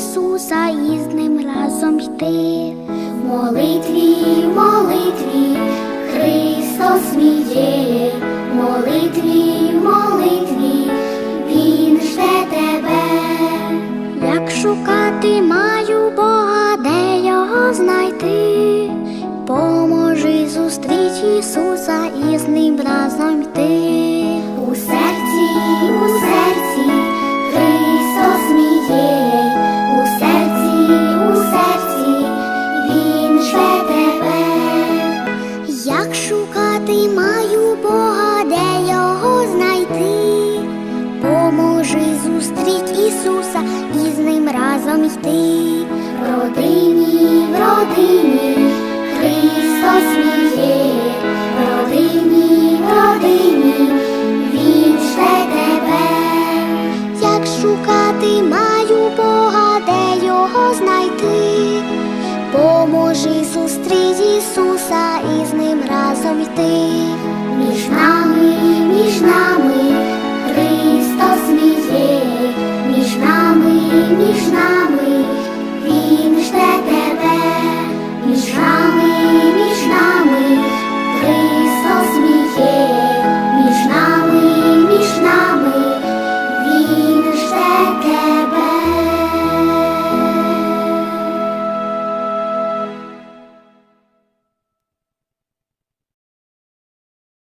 Ісуса і з ним разом йти. Молитві, молитві, Христос мій є, молитві, молитві, Він жде тебе. Як шукати маю Бога, де його знайти, поможи зустріч Ісуса і з ним разом йти. Шукати маю Бога, де його знайти, поможи зустріч Ісуса і з ним разом йти. В родині, в родині, Христос мій в родині, в родині, Він жде тебе. Як шукати маю Бога, де його знайти, поможи зустріч Ісуса разом йти між нами, між нами, Христос мій є, між нами, між нами.